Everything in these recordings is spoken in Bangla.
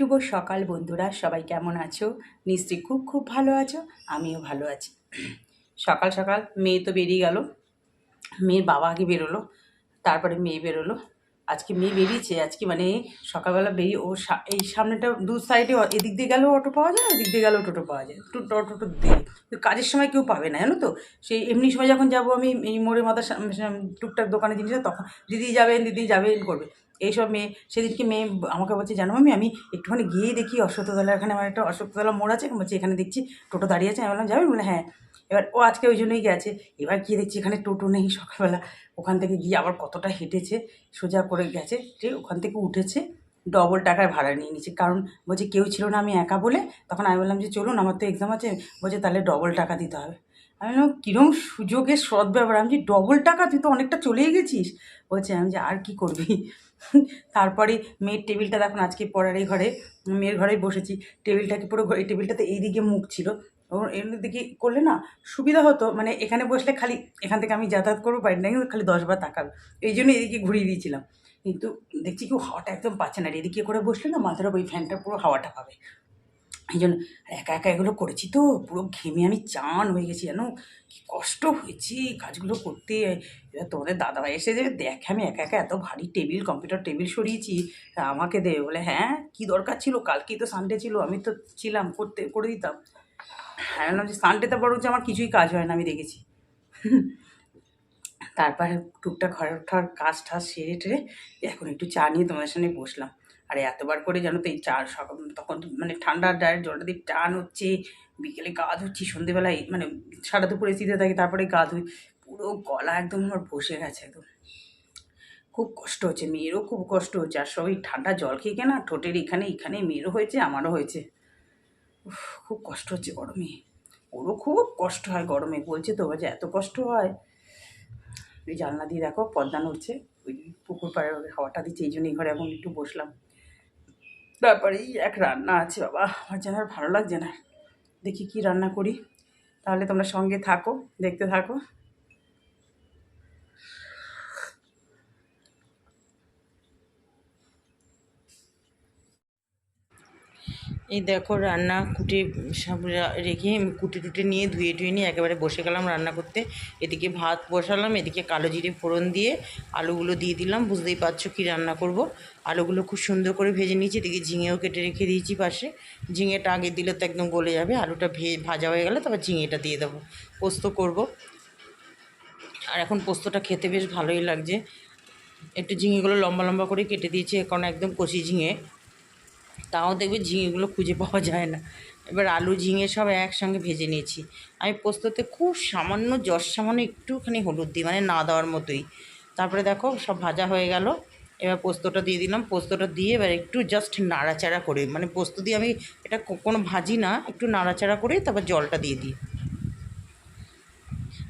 শুভ সকাল বন্ধুরা, সবাই কেমন আছো? নিশ্চয়ই খুব খুব ভালো আছো, আমিও ভালো আছি। সকাল সকাল মেয়ে তো বেরিয়ে গেল, মেয়ের বাবা আগে বেরোলো, তারপরে মেয়ে বেরোলো। আজকে মেয়ে বেরিয়েছে, আজকে মানে সকালবেলা বেরিয়ে ও এই সামনেটা দু সাইডে এদিক দিয়ে গেলেও অটো পাওয়া যায় এদিক দিয়ে গেলেও টোটো পাওয়া যায়। একটু টোটো দিয়ে কাজের সময় কেউ পাবে না, জানো তো? সেই এমনি সময় যখন যাব আমি এই মোড়ের সাম- টুকটাক দোকানে জিনিস তখন দিদি যাবেন দিদি যাবেন করবে। এইসব মেয়ে, সেদিনকে মেয়ে আমাকে বলছে, জানো আমি আমি একটুখানি গিয়ে দেখি অশ্বত্থতলা এখানে আমার একটা অশ্বত্থতলা মোড় আছে, বলছি, এখানে দেখছি টোটো দাঁড়িয়ে আছে। আমি বললাম, যাবে? বলে হ্যাঁ। এবার ও আজকে ওই জন্যই গেছে। এবার গিয়ে দেখছি এখানে টোটো নেই সকালবেলা। ওখান থেকে গিয়ে আবার কতটা হেঁটেছে, সোজা করে গেছে ওখান থেকে উঠেছে ডবল টাকার ভাড়া নিয়ে নিচ্ছে কারণ বলছে, কেউ ছিল না আমি একা বলে? তখন আমি বললাম যে, চলুন, আমার তো এক্সাম আছে। বলছে, তাহলে ডবল টাকা দিতে হবে। আমি বললাম কীরকম সুযোগের সদ্ব্যবহার আমি যে ডবল টাকা, তুই তো অনেকটা চলেই গেছিস। বলছে, আমি যে আর কি করবি? তারপরে মেয়ের টেবিলটা দেখুন আজকে পড়ার এই ঘরে, মেয়ের ঘরেই বসেছি। টেবিলটাকে পুরো এই টেবিলটাতে এইদিকে মুখ ছিল। এর দিকে করলে না সুবিধা হতো মানে এখানে বসলে খালি এখান থেকে আমি যাতায়াত করব বাড়ি না কিন্তু খালি দশবার তাকাবে। এই জন্য এদিকে ঘুরিয়ে দিয়েছিলাম। কিন্তু দেখছি কেউ হাওয়াটা একদম পাচ্ছে না এদিকে করে বসলে না মাথার ওই ফ্যানটা পুরো হাওয়াটা পাবে। এই জন্য একা একা এগুলো করেছি তো, পুরো ঘেমে আমি চান হয়ে গেছি জানো। কি কষ্ট হয়েছে কাজগুলো করতে। এবার তোমাদের দাদাভাই এসে যে দেখে আমি একা একা এত ভারী টেবিল কম্পিউটার টেবিল সরিয়েছি। আমাকে দেবে বলে হ্যাঁ কি দরকার ছিল? কালকেই তো সানডে ছিল, আমি তো ছিলাম, করতে, করে দিতাম। হ্যাঁ বললাম যে সানডেতে বরঞ্চ আমার কিছুই কাজ হয় না, আমি দেখেছি। তারপরে টুকটাক ঘরে ওঠার কাজ টাজ সেরে টেরে এখন একটু চা নিয়ে তোমাদের সামনে বসলাম। আর এতবার করে জানো তো এই চা সকাল তখন মানে ঠান্ডার ডায়ের জলটা দিয়ে টান হচ্ছে, বিকেলে গা ধুচ্ছি, সন্ধেবেলায় মানে সারা দুপুরে শীতে থাকি, তারপরে গা ধুই, পুরো গলা একদম আমার বসে গেছে একদম। খুব কষ্ট হচ্ছে, মেয়েরও খুব কষ্ট হচ্ছে, আর সব ঠান্ডা জল খেয়ে কেনা ঠোঁটের এখানে এখানে মেয়েরও হয়েছে, আমারও হয়েছে। খুব কষ্ট হচ্ছে গরমে। ওরও খুব কষ্ট হয় গরমে, বলছে তো যে এত কষ্ট হয়। ওই জানলা দিয়ে দেখো, পদ্মা নড়ছে, ওই পুকুর পাড়ে হাওয়াটা দিচ্ছে, এই জন্য ঘরে এখন একটু বসলাম। তারপরে এই এক রান্না আছে, বাবা। আমার যেন ভালো লাগছে না। দেখি কি রান্না করি। তাহলে তোমরা সঙ্গে থাকো, দেখতে থাকো। এই দেখো রান্না কুটে সব রেখে কুটে টুটে নিয়ে ধুয়ে টুয়ে নিয়ে একেবারে বসে গেলাম রান্না করতে। এদিকে ভাত বসালাম, এদিকে কালো জিরে ফোড়ন দিয়ে আলুগুলো দিয়ে দিলাম। বুঝতেই পারছ কি রান্না করব। আলুগুলো খুব সুন্দর করে ভেজে নিয়েছি, এদিকে ঝিঙেও কেটে রেখে দিয়েছি পাশে। ঝিঙেটা আগে দিলে তো একদম গলে যাবে, আলুটা ভে, ভাজা হয়ে গেলে তারপর ঝিঙেটা দিয়ে দেবো। পোস্ত করব। আর এখন পোস্তটা খেতে বেশ ভালোই লাগছে। একটু ঝিঙেগুলো লম্বা লম্বা করে কেটে দিয়েছি, এখন একদম কষি ঝিঙে। তাও দেখবে ঝিঙেগুলো খুঁজে পাওয়া যায় না। এবার আলু, ঝিঙে সব একসঙ্গে ভেজে নিয়েছি। আমি পোস্ততে খুব সামান্য, যশ সামান্য একটুখানি হলুদ দিই মানে না দেওয়ার মতোই। তারপরে দেখো সব ভাজা হয়ে গেল। এবার পোস্তটা দিয়ে দিলাম। পোস্তটা দিয়ে এবার একটু জাস্ট নাড়াচাড়া করে মানে পোস্ত দিয়ে আমি এটা কোনো ভাজি না, একটু নাড়াচাড়া করে তারপর জলটা দিয়ে দিই।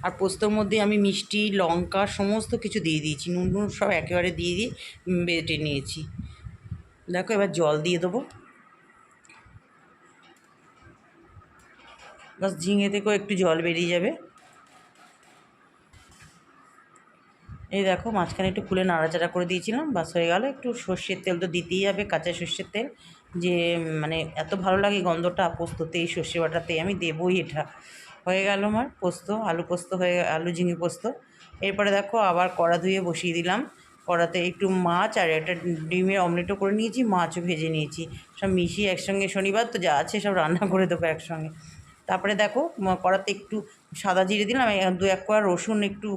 আর পোস্তর মধ্যে আমি মিষ্টি, লঙ্কা, সমস্ত কিছু দিয়ে দিয়েছি। নুন নুন সব একেবারে দিয়ে দিয়ে বেটে নিয়েছি। দেখো, এবার জল দিয়ে দেবো। বাস ঝিঙে থেকেও একটু জল বেরিয়ে যাবে। এই দেখো, মাঝখানে একটু খুলে নাড়াচাড়া করে দিয়েছিলাম, বাস হয়ে গেল। একটু সর্ষের তেল তো দিতেই হবে, কাঁচা সর্ষের তেল। যে মানে এত ভালো লাগে গন্ধটা, পোস্ততে, এই সর্ষে বাটাতে, আমি দেবই এটা। হয়ে গেল আমার পোস্ত, আলু পোস্ত হয়ে, আলু ঝিঙে পোস্ত। এরপরে দেখো, আবার কড়া ধুয়ে বসিয়ে দিলাম। কড়াতে একটু মাছ আর একটা ডিমের অমলেটও করে নিয়েছি, মাছও ভেজে নিয়েছি। সব মিশিয়ে একসঙ্গে শনিবার তো যা আছে সব রান্না করে দেবো একসঙ্গে। তারপরে দেখো কড়াতে একটু সাদা জিরে দিলাম দু এক কোয়া রসুন একটু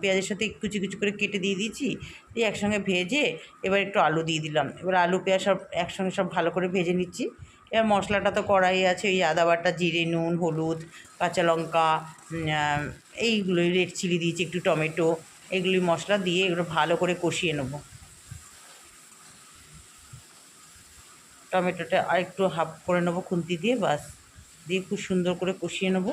পেঁয়াজের সাথে কুচি কুচি করে কেটে দিয়ে দিয়েছি, দিয়ে একসঙ্গে ভেজে এবার একটু আলু দিয়ে দিলাম। এবার আলু, পেঁয়াজ সব একসঙ্গে সব ভালো করে ভেজে নিচ্ছি। এবার মশলাটা তো কড়াই আছে, ওই আদা বাটা, জিরে, নুন, হলুদ, কাঁচা লঙ্কা এইগুলোই রেড চিলি দিয়েছি, একটু টমেটো এগুলি মশলা দিয়ে এগুলো ভালো করে কষিয়ে নেব। টমেটোটা আর একটু হাফ করে নেব খুন্তি দিয়ে, বাস। দিয়ে খুব সুন্দর করে কষিয়ে নেব।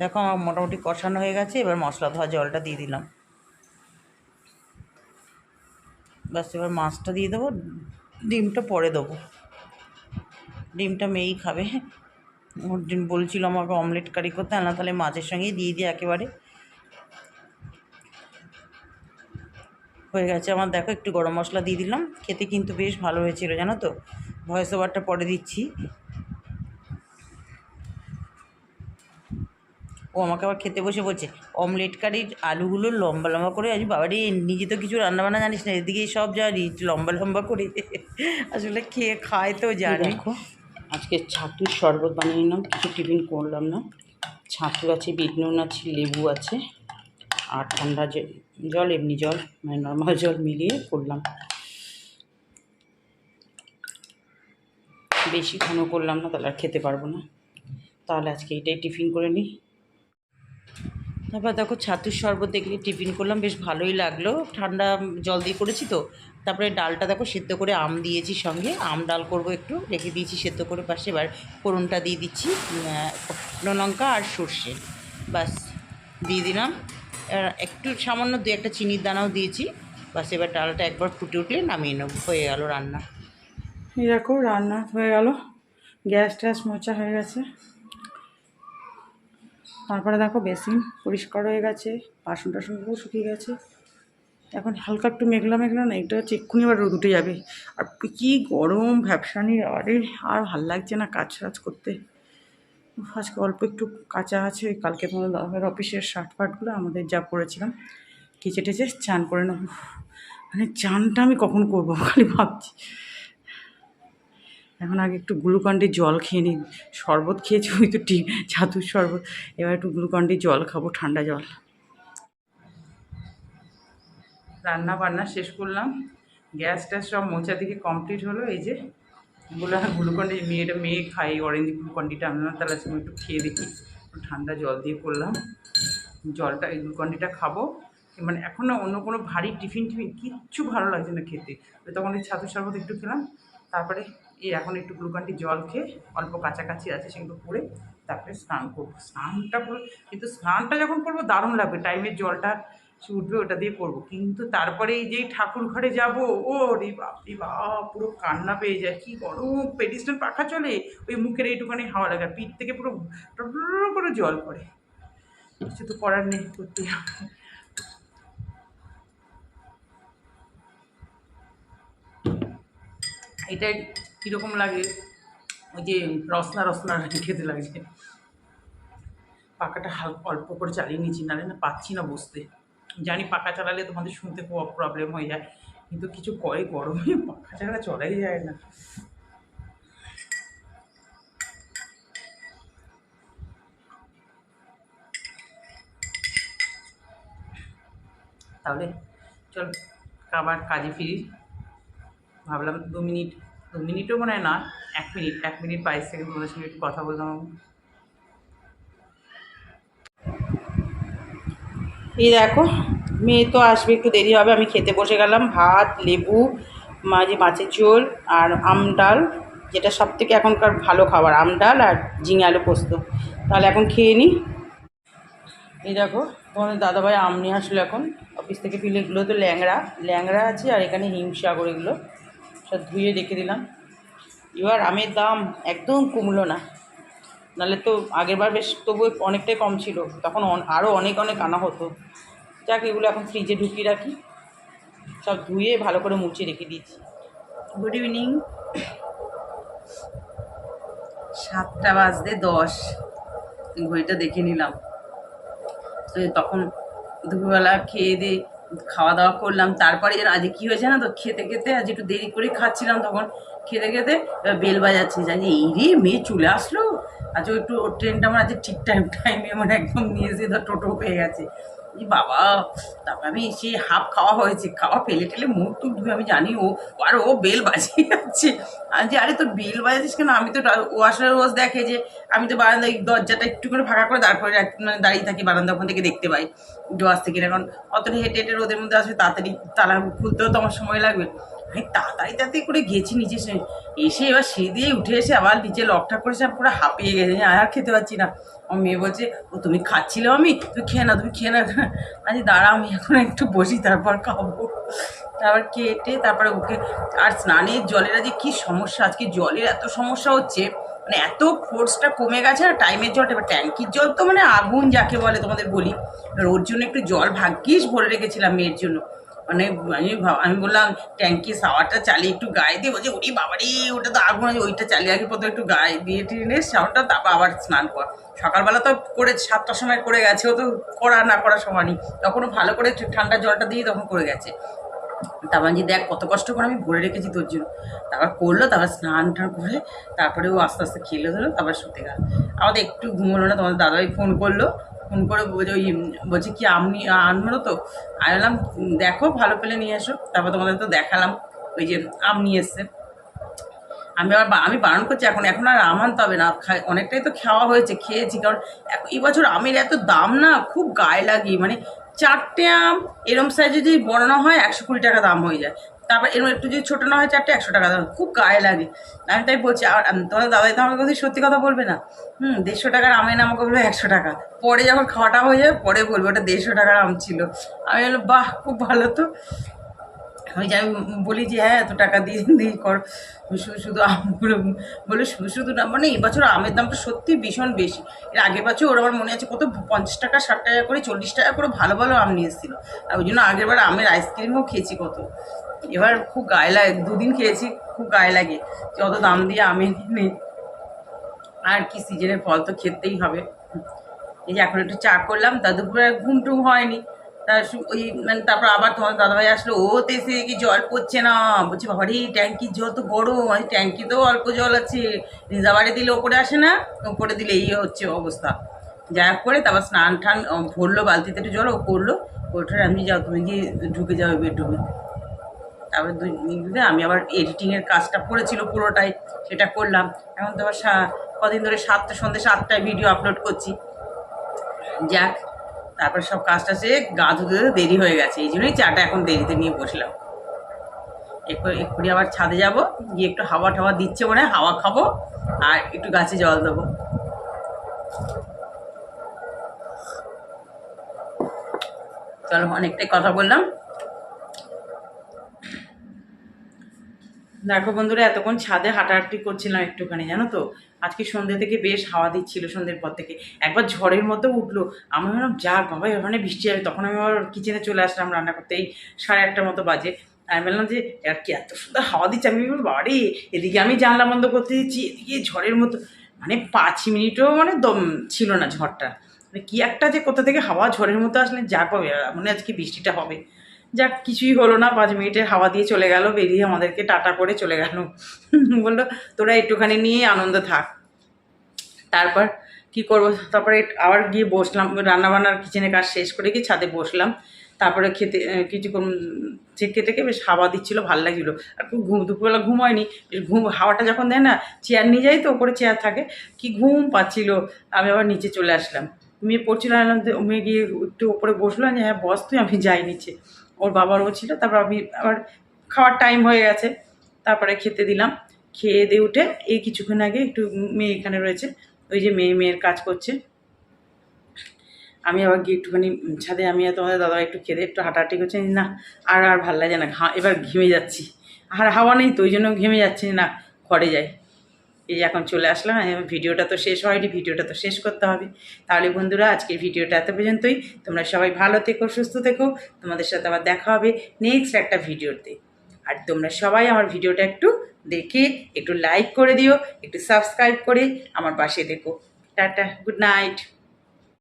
দেখো আমার মোটামুটি কষানো হয়ে গেছে, এবার মশলা ধোয়া জলটা দিয়ে দিলাম। ব্যাস এবার মাছটা দিয়ে দেবো, ডিমটা পরে দেবো। ডিমটা মেয়েই খাবে ওর দিন বলছিল আমাকে অমলেট কারি করতে আনা তাহলে মাছের সঙ্গেই দিয়ে দিই একেবারে। হয়ে গেছে। আমার দেখো একটু গরম মশলা দিয়ে দিলাম। খেতে কিন্তু বেশ ভালো হয়েছিল জানো তো? ভয়েস ওভারটা পরে দিচ্ছি। ও আমাকে আবার খেতে বসে বলছে অমলেট কারির আলুগুলো লম্বা লম্বা করে আজ বাবারি নিজে তো কিছু রান্নাবান্না জানিস না এদিকে সব জানি লম্বা লম্বা করে। আসলে খেয়ে খায় তো জানি। দেখো আজকে ছাতুর শরবত বানিয়ে নিলাম কিছু টিফিন করলাম না। ছাতু আছে বিট নুন আছে লেবু আছে। আর ঠান্ডা জল, এমনি জল মানে নর্মাল জল মিলিয়ে করলাম। বেশি ঘন করলাম না, তাহলে আর খেতে পারব না। তাহলে আজকে এটাই টিফিন করে নিই। তারপর দেখো ছাতুর শরবত দেখলে টিফিন করলাম, বেশ ভালোই লাগল। ঠান্ডা জল দিয়ে করেছি তো। তারপরে ডালটা দেখো সেদ্ধ করে আম দিয়েছি সঙ্গে। আম ডাল করব একটু, রেখে দিয়েছি সেদ্ধ করে পাশে। এবার ফোড়নটা দিয়ে দিচ্ছি লঙ্কা আর সর্ষে। বাস দিয়ে দিলাম। একটু সামান্য দু একটা চিনির দানাও দিয়েছি। বাস এবার ডালটা একবার ফুটে উঠলে নামিয়ে নেব। হয়ে গেল রান্না। দেখো, রান্না হয়ে গেল। গ্যাস ট্যাস মোচা হয়ে গেছে। তারপরে দেখো, বেসিন পরিষ্কার হয়ে গেছে, বাসন টাসনগুলো শুকিয়ে গেছে। এখন হালকা একটু মেঘলা মেঘলা না এটা হচ্ছে এক্ষুনি আবার রোদ উঠে যাবে। আর কি গরম ভ্যাপসানি আরে, আর ভালো লাগছে না কাজ টাজ করতে। আজকে অল্প একটু কাঁচা আছে ওই কালকে তোমাদের দাদাভাইয়ের অফিসের শার্ট ফার্টগুলো আমাদের যা পড়েছিলাম কেচে টেচে চান করে নেব। মানে চানটা আমি কখন করব খালি ভাবছি। এখন আগে একটু গ্লুকন্ডির জল খেয়ে নিই, শরবত খেয়েছি, ওই তো টি ছাতুর শরবত। এবার একটু গ্লুকন্ডির জল খাব, ঠান্ডা জল। রান্না বান্না শেষ করলাম, গ্যাস ট্যাস সব মোচা দিকে কমপ্লিট হলো, এই যে গুলো গ্লুকন্ডি মেয়েটা মেয়ে খাই অরেঞ্জ গ্লুকন্ডিটা। আমি ভাবলাম তাহলে আজকে একটু খেয়ে দেখি। ঠান্ডা জল দিয়ে করলাম। জলটা, এই গ্লুকন্ডিটা খাব। মানে এখন না অন্য কোনো ভারী টিফিন টিফিন কিচ্ছু ভালো লাগছে না খেতে। তখন এই ছাতুর শরবত একটু খেলাম। তারপরে এই এখন একটু গ্লুকন্ডি জল খেয়ে অল্প কাছাকাছি আছে সেগুলো করে তারপরে স্নান করব। স্নানটা করে কিন্তু স্নানটা যখন করব, দারুণ লাগবে। টাইমের জলটা উঠবে ওটা দিয়ে করব। কিন্তু তারপরে এই যে ঠাকুর ঘরে যাব, ও রে বাপ রে বাপ, পুরো কান্না পেয়ে যায়। কি গরম পেডিস্টার পাখা চলে, ওই মুখের এইটুখানি হাওয়া লাগে, পিঠ থেকে পুরো করে জল পড়ে। কিছু তো করার নেই, করতে। এটা কীরকম লাগে? ওই যে রসনা রসনা খেতে লাগছে পাখাটা হালকা অল্প করে চালিয়ে নিয়েছি, নাহলে না পাচ্ছি না বসতে। জানি পাখা চালালে তোমাদের শুনতে খুব প্রবলেম হয়ে যায়, কিন্তু কিছু করে গরমে পাখা ছাড়া চলাই যায় না। তাহলে চল আবার কাজে ফিরি। ভাবলাম দু মিনিট, দু মিনিটও মনে হয় না, এক মিনিট এক মিনিট বাইশ সেকেন্ড তোমাদের সঙ্গে একটু কথা বললাম। এই দেখো, মেয়ে তো আসবে, একটু দেরি হবে, আমি খেতে বসে গেলাম। ভাত, লেবু, মাঝে মাছের ঝোল আর আম ডাল, যেটা সব থেকে এখনকার ভালো খাবার, আম ডাল আর ঝিঙে আলু পোস্ত। তাহলে এখন খেয়ে নিই এই দেখো, তোমাদের দাদাভাই আম নিয়ে আসলো এখন। অফিস থেকে পিলে এগুলো তো ল্যাংড়া ল্যাংড়া আছে আর এখানে হিমসাগর এগুলো। সব ধুয়ে রেখে দিলাম। এবার আমের দাম একদম কমলো না। নাহলে তো আগেরবার বেশ তবু অনেকটাই কম ছিল। তখন আরও অনেক অনেক আনা হতো। যাক, এগুলো এখন ফ্রিজে ঢুকিয়ে রাখি। সব ধুয়ে ভালো করে মুছে রেখে দিয়েছি। গুড ইভিনিং সাতটা বাজতে দশ। ঘড়িটা দেখে নিলাম। তো তখন দুপুরবেলা খেয়ে দিয়ে খাওয়া দাওয়া করলাম। তারপরে যেন আজকে কী হয়েছে না তো? খেতে খেতে আজ একটু দেরি করে খাচ্ছিলাম তখন। খেতে খেতে বেল বাজাচ্ছে। জানি, এই রে, মেয়ে চলে আসলো? আজকে একটু ওর ট্রেনটা আমার আজকে ঠিক টাইম টাইমে আমার একদম নিয়ে ধর টোটো পেয়ে গেছে। বাবা, তারপর আমি সে হাফ খাওয়া হয়েছে, খাওয়া ফেলে টেলে মুখ টুক ধুয়ে আমি জানি ও আর ও বেল বাজিয়ে যাচ্ছে। আমি যে, আরে, তোর বেল বাজাচ্ছিস কেন? আমি তো ও আসলে রোজ দেখে যে, আমি তো বারান্দায় দরজাটা একটু করে ফাঁকা করে দাঁড় করে মানে দাঁড়িয়ে থাকি বারান্দা ওখান থেকে দেখতে পাই। ডোয়াস থেকে এখন অতটা হেঁটে হেঁটে রোদের মধ্যে আসবে তাড়াতাড়ি তালা খুলতেও তো আমার সময় লাগবে। আমি তাড়াতাড়ি তাড়াতাড়ি করে গেছি নিচে এসে এবার সে দিয়ে উঠে এসে আবার নিচে লকটা করেছে আমি পুরো হাঁপিয়ে গেছে আর খেতে পারছি না। আমার মেয়ে বলছে, ও, তুমি খাচ্ছিলে আমি তুমি খেয়ে না তুমি খেয়ে না আজ দাঁড়া, আমি এখন একটু বসি, তারপর খাব। তারপর কেটে তারপরে ওকে আর স্নানের জলের যে কী সমস্যা? আজকে জলের এত সমস্যা হচ্ছে মানে এত ফোর্সটা কমে গেছে আর টাইমের জলটা, এবার ট্যাঙ্কির জল তো মানে আগুন যাকে বলে তোমাদের বলি। এবার ওর জন্য একটু জল ভাগ্যিস ভরে রেখেছিলাম মেয়ের জন্য। মানে আমি আমি বললাম, ট্যাঙ্কি সাওয়ারটা চালিয়ে একটু গায়ে দিয়ে, বলছি, ওরে বাবারে, ওটা তো আগুন ওইটা চালিয়ে আগে প্রথমে একটু গায়ে দিয়ে টিনে সাওয়ারটা, তারপর আবার স্নান কর। সকালবেলা তো করে, সাতটার সময় করে গেছে, ও তো করা না করার সমানই তখনও ভালো করে ঠান্ডা জলটা দিয়ে তখন করে গেছে। তারপর যে দেখ, কত কষ্ট করে আমি ভরে রেখেছি তোর জন্য। তারপর করল, তারপর স্নান টান করে, তারপরে ও আস্তে আস্তে খেলে ধরো, তারপর শুতে গেল। আমাদের একটু ঘুমোলো না, তোমার দাদাই ফোন করল। ফোন করে ওই, বলছে কি আমনি আনব তো? আমি বললাম, দেখো, ভালো পেলে নিয়ে এসো। তারপর তোমাদের তো দেখালাম, ওই যে, আম নিয়ে এসছে। আমি আবার আমি বারণ করছি, এখন এখন আর আম আনতে হবে না। অনেকটাই তো খাওয়া হয়েছে, খেয়েছি, কারণ এই বছর আমের এত দাম না, খুব গায়ে লাগে। মানে চারটে আম, এরম সাইজে যদি না হয়, একশো কুড়ি টাকা দাম হয়ে যায়। তারপর এরকম একটু যদি ছোটো না হয় চারটে, একশো টাকা দাম খুব গায়ে লাগে। আমি তাই বলছি, আর তোমার দাদাই তো আমাকে কথা সত্যি কথা বলবে না? হুম, দেড়শো টাকার আমের আমাকে বলবে একশো টাকা। পরে যখন খাওয়াটা হয়ে যাবে, পরে বলবে ওটা দেড়শো টাকার আম ছিল। আমি বললাম, বাহ, খুব ভালো তো। ওই যে আমি বলি যে হ্যাঁ এত টাকা দিয়ে দিয়ে কর। শুধু শুধু আমগুলো বলে শুধু শুধু না মানে এবছর আমের দামটা সত্যি ভীষণ বেশি। এর আগের বছর ওর আমার মনে আছে কত পঞ্চাশ টাকা, ষাট টাকা করে, চল্লিশ টাকা করে ভালো ভালো আম নিয়ে এসেছিল। আর ওই জন্য আগের বার আমের আইসক্রিমও খেয়েছি কত। এবার খুব গায়ে লাগে, দুদিন খেয়েছি, খুব গায়ে লাগে। যত দাম দিয়ে আমি নেই, আর কি সিজনের ফল তো খেতেই হবে। এই যে এখন একটু চা করলাম, তা ঘুম টুম হয়নি। তা ওই মানে তারপর আবার তোমার দাদাভাই আসলো ও তো এসে কি জল পড়ছে না? বলছি বাবা রে ট্যাঙ্কির জল তো গরম আমি ট্যাঙ্কিতেও অল্প জল আছে। রিজার্ভারে দিলে ওপরে আসে না, ওপরে দিলে এই হচ্ছে অবস্থা। যা করে তারপর স্নান টান ভরলো বালতিতে একটু জল, ও করল। ওঠার আমি যাও, তুমি গিয়ে ঢুকে যাবে বেডরুমে। তারপর দুই দিনে আমি আবার এডিটিংয়ের কাজটা পড়েছিল পুরোটাই, সেটা করলাম। এখন তো আবার কদিন ধরে সাতটা, সন্ধ্যে সাতটায় ভিডিও আপলোড করছি। যাক, তারপর সব কাজটা সে গা ধুতে দেরি হয়ে গেছে, এই জন্যই চাটা এখন দেরিতে নিয়ে বসলাম। এক্ষুনি আবার ছাদে যাব, গিয়ে একটু হাওয়া টাওয়া দিচ্ছে মনে হাওয়া খাব আর একটু গাছে জল দেবো। চলো, অনেকটাই কথা বললাম। দেখো বন্ধুরা, এতক্ষণ ছাদে হাঁটাহাঁটি করছিলাম একটুখানি, জানো তো? আজকে সন্ধ্যে থেকে বেশ হাওয়া দিচ্ছিল সন্ধ্যের পর থেকে। একবার ঝড়ের মতো উঠল, আমি ভাবলাম, যাক বাবা ওখানে বৃষ্টি হবে তখন আমি আবার কিচেনে চলে আসলাম রান্না করতে, এই সাড়ে আটটার মতো বাজে। আমি বললাম যে আর কি এত সুন্দর হাওয়া দিচ্ছে? আমি বাড়ি এদিকে আমি জানলা বন্ধ করতে দিচ্ছি, এদিকে ঝড়ের মতো মানে পাঁচ মিনিটও মানে দম ছিল না ঝড়টা। মানে কি একটা যে কোথা থেকে হাওয়া ঝড়ের মতো আসলে, যাক হবে মানে আজকে বৃষ্টিটা হবে। যাক, কিছুই হলো না, পাঁচ মিনিটের হাওয়া দিয়ে চলে গেল, বেরিয়ে আমাদেরকে টাটা করে চলে গেল। বলল, তোরা একটুখানি নিয়ে আনন্দ থাক। তারপর কি করব? তারপরে আবার গিয়ে বসলাম, রান্নাবান্নার কিচেনে কাজ শেষ করে গিয়ে ছাদে বসলাম। তারপরে খেতে কিছুক্ষণ থেকে থেকে বেশ হাওয়া দিচ্ছিল, ভালো লাগছিল। আর খুব ঘুম, দুপুরবেলা ঘুম হয়নি ঘুম, হাওয়াটা যখন দেয় না চেয়ার নিয়ে যাই তো, ওপরে চেয়ার থাকে, কি ঘুম পাচ্ছিল। আমি আবার নিচে চলে আসলাম। মেয়ে পড়ছিল মেয়ে গিয়ে একটু ওপরে যে হ্যাঁ বস তুই, আমি যাই নিচে। ওর বাবারও ছিল, তারপর আমি আবার খাওয়ার টাইম হয়ে গেছে, তারপরে খেতে দিলাম। খেয়ে দিয়ে উঠে এই কিছুক্ষণ আগে একটু মেয়ে এখানে রয়েছে, ওই যে মেয়ে, মেয়ের কাজ করছে। আমি আবার গিয়ে একটুখানি ছাদে, আমি আর তোমাদের দাদা একটু খেতে একটু হাঁটাহাঁটি করছি, না, আর আর ভালো লাগে না এবার ঘেমে যাচ্ছি। আর হাওয়া নেই তো, ওই জন্য ঘেমে যাচ্ছি, না, ঘরে যাই। এই এখন চলে আসলাম ভিডিওটা তো শেষ হয়নি, ভিডিওটা তো শেষ করতে হবে। তাহলে বন্ধুরা, আজকের ভিডিওটা এত পর্যন্তই। তোমরা সবাই ভালো থেকো, সুস্থ থেকো। তোমাদের সাথে আবার দেখা হবে নেক্সট একটা ভিডিওতে। আর তোমরা সবাই আমার ভিডিওটা একটু দেখে, একটু লাইক করে দিও, একটু সাবস্ক্রাইব করে আমার পাশে দেখো টাটা গুড নাইট